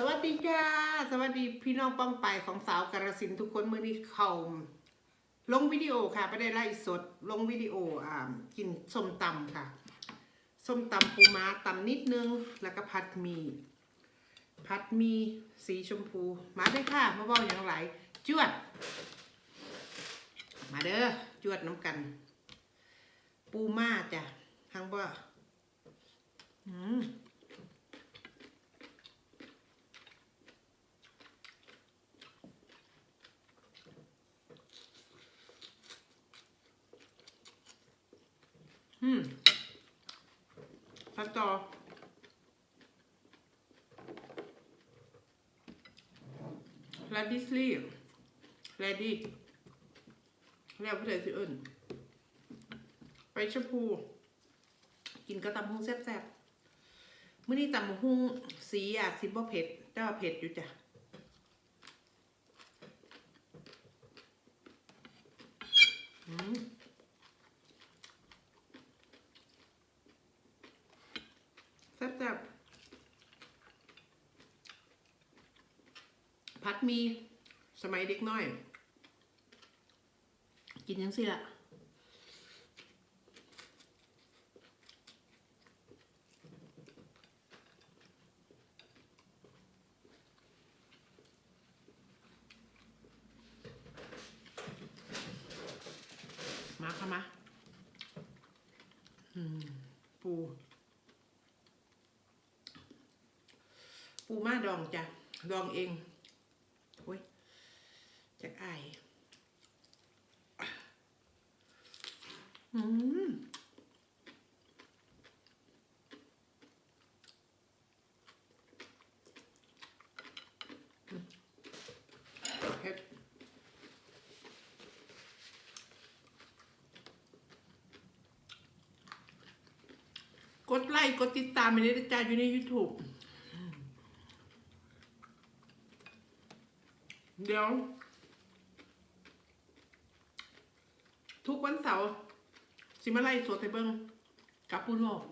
สวัสดีจ้าสวัสดีพี่น้องป้องไปของสาวกระสินทุกคนเมื่อนี้เขาลงวิดีโอค่ะไม่ได้ไล่สด ลงวิดีโออ่ากินส้มตำค่ะส้มตำปูม้าตำนิดนึง แล้วก็ผัดมี ผัดมีสีชมพู มาได้ค่ะมาเว่าอย่างไรจวด มาเด้อจวดน้ำกัน ปูม้าจ้ะทางบ่อืมอืม พัดต่อลาดิสลี่ลาดิแล้วผู้ใดสิเอิญไปชมพู กินก็ตำหุ้งแซ่บๆมื้อนี้ตำหุ้งสีอะสิบ่เผ็ดแต่ว่าเผ็ดอยู่จ้ะ อืม แซ่บๆพัดมีสมัยเด็กน้อย กิน ยังสิละมาค่ะมาอืมปู ปูม่าดองจ้ะ ดองเองโอ้ยจากอายอืมเผ็ด กดไลค์กดติดตามไปเลยนะจ้าอยู่ใน YouTube เดี๋ยว ทุกวันเสาร์สิมาไล่สวดให้เบิ้งกับผู้โลก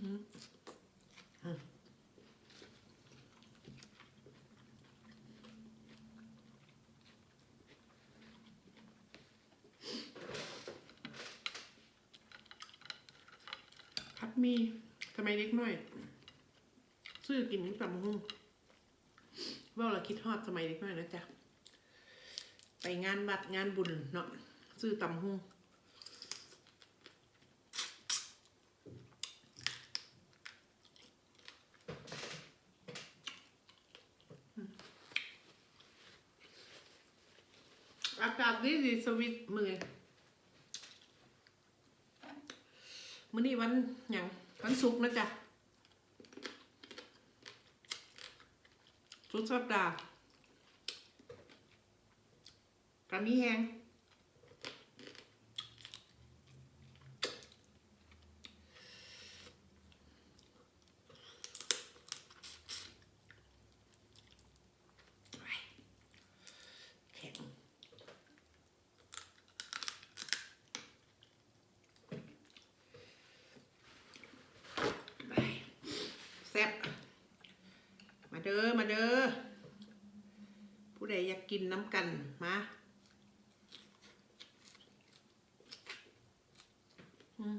อืม มีทำไมเล็กน้อย ซื้อกินนี่ตำหุ้งว่าเราคิดฮอดสมัยเด็กน้อยนะจ๊ะ ไปงานบัดงานบุญเนาะซื้อตำหุ้งอากาศดีดีสวิตมือมื้อนี้วันหยัง วันศุกร์นะจ๊ะสุดสัปดาห์กันนี้แหงแข็งแซ่บ มาเด้อ มาเด้อ ผู้ใดอยากกินน้ำกันมาอืม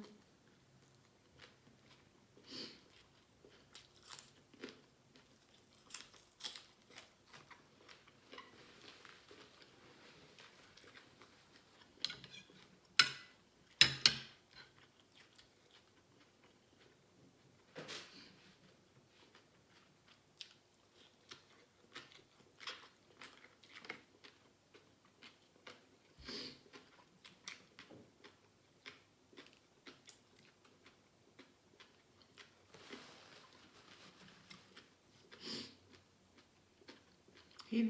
อิน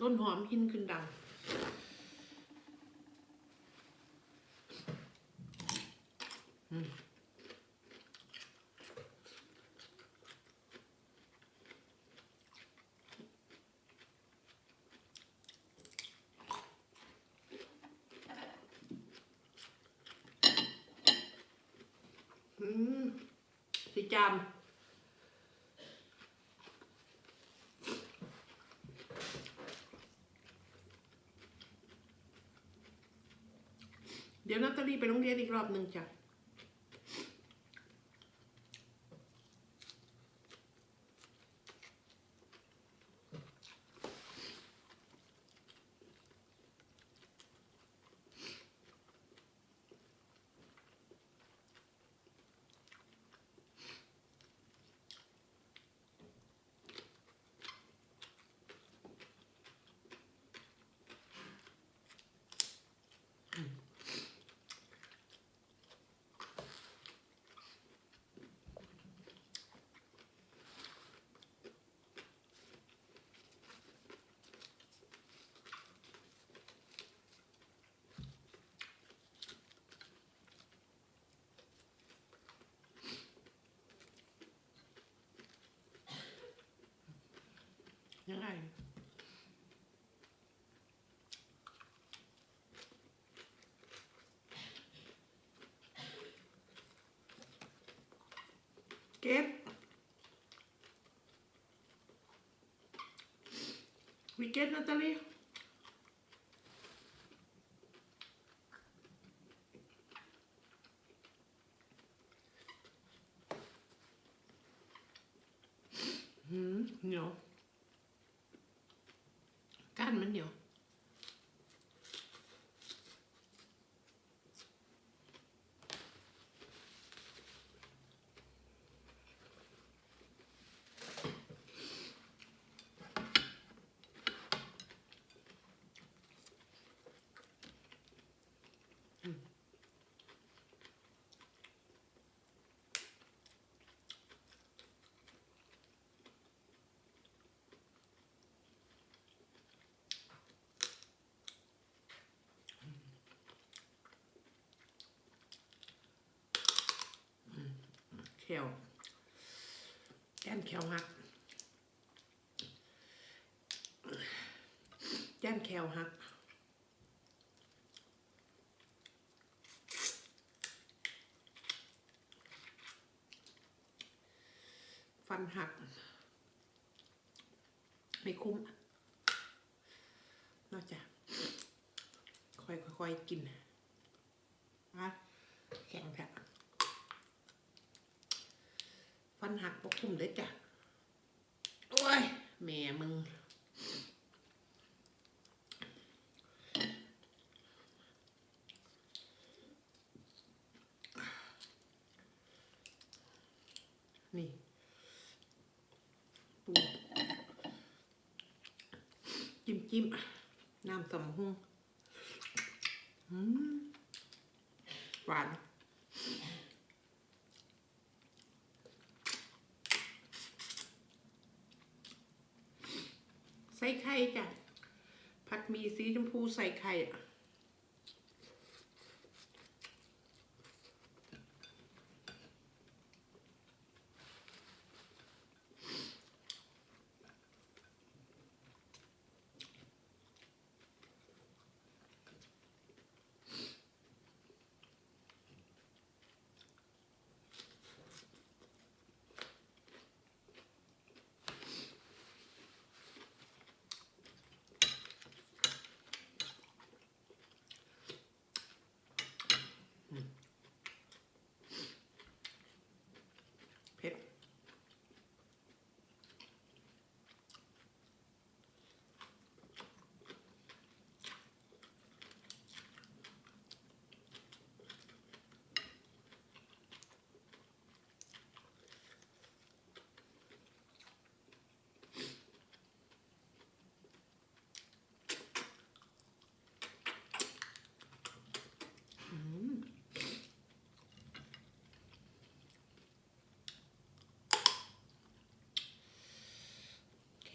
ต้นหอมอินขึ้นดัง อืมจาม ดี๋ยวนาตาลีไปโรงเรียนอีกรอบหนึ่งจ้ะ ยังไง เก็บวิเก็ตนาตาลีหืมเหนียวก้านมันเหนียว แขวแกนแขวหัก แกนแขวหักฟันหัก ไม่คุ้มนอกจากค่อยๆกินอะแข็งแผล ฟันหักปกคุมเลยจ้ะ โอ้ย แม่มึง นี่ปูจิ้มจิ้มน้ำสมหุ่งอืมหวาน ใส่ไข่จ้ะผัดหมีสีชมพูใส่ไข่อะเผ็ด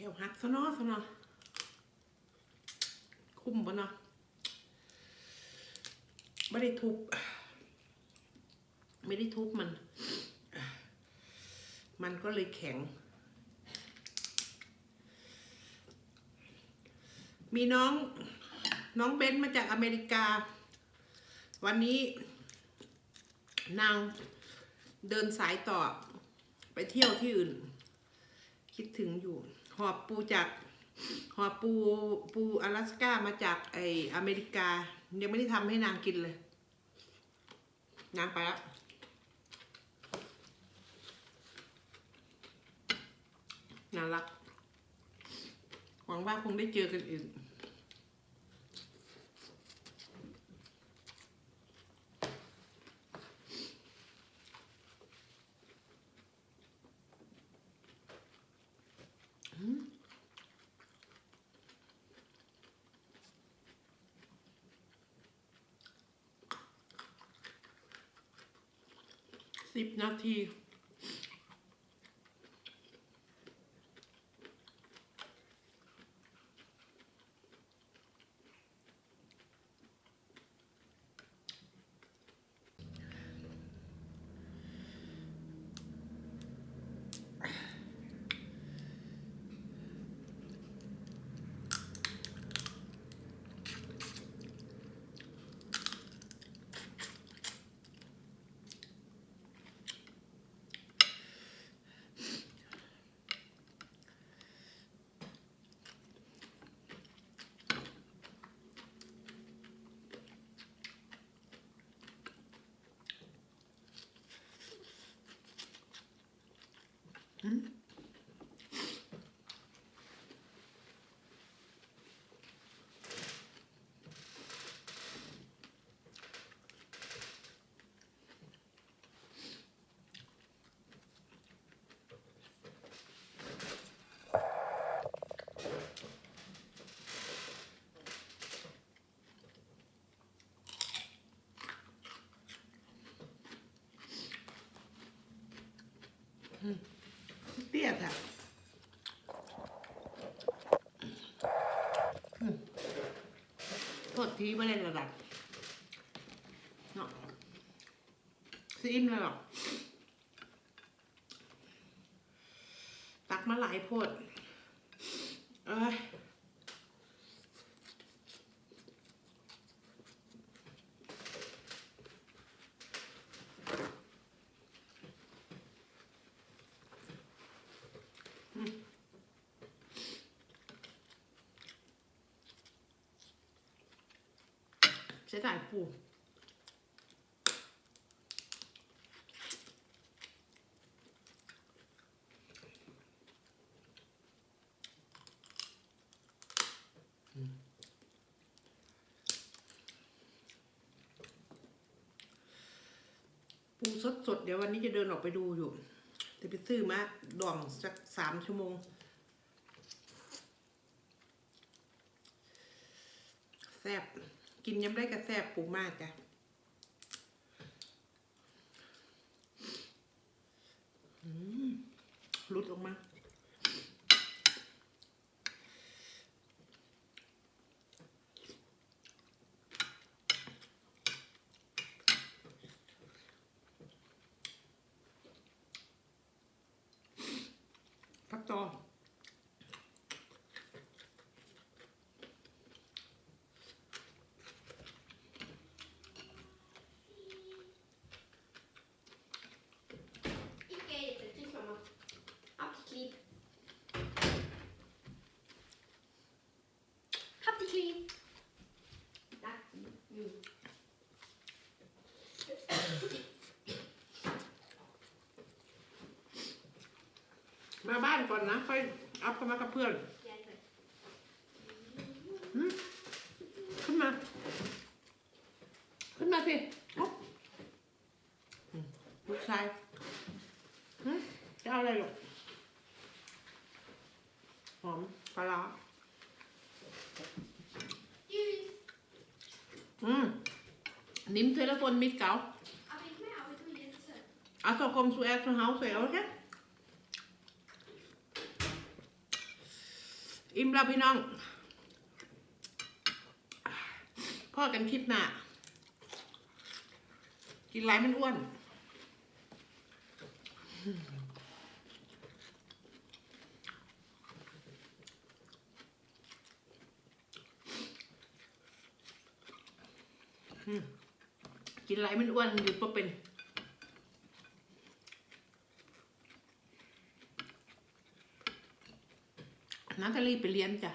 แขวหักซะเนาะซะเนาะคุ้มปะเนาะไม่ได้ทุบ ไม่ได้ทุบมัน มันก็เลยแข็ง มีน้อง น้องเบนซ์มาจากอเมริกา วันนี้ นางเดินสายต่อ ไปเที่ยวที่อื่น คิดถึงอยู่ หอบปูจากหอบปูปู阿拉สกามาจากไออเมริกา ยังไม่ได้ทำให้นางกินเลย นางไปแล้วน่ารัก หวังว่าคงได้เจอกันอีก สิบนาที เตี้ยค่ะโทษทีไม่ได้ระดับเนาะซีมเลยหรอตักมาหลายโพดเอ้ย เสียดายปูปูสดๆเดี๋ยววันนี้จะเดินออกไปดูอยู่จะไปซื้อมาดองสักสามชั่วโมงแซบ กินยำได้กับแซบปูมากจ้ะอืมหลุดออกมาฟักตอ มาบ้านก่อนนะ ค่อยอัพเข้ามากับเพื่อนขึ้นมา ขึ้นมาสิลูกชายจะเอาอะไรหรอกหอมปลาร้าอืมนิมเทเลฟอนมิดเก๋า Als ik mij af en toe dit zet. เอาตัวคมสูแอร์ตัวเฮาเสียวใช่ อิ่มแล้วพี่น้องพ่อกันคลิปหน้ากินไรมันอ้วนกินไรมันอ้วนหยุดปะเป็น นาตาลีไปเรียนจ้ะ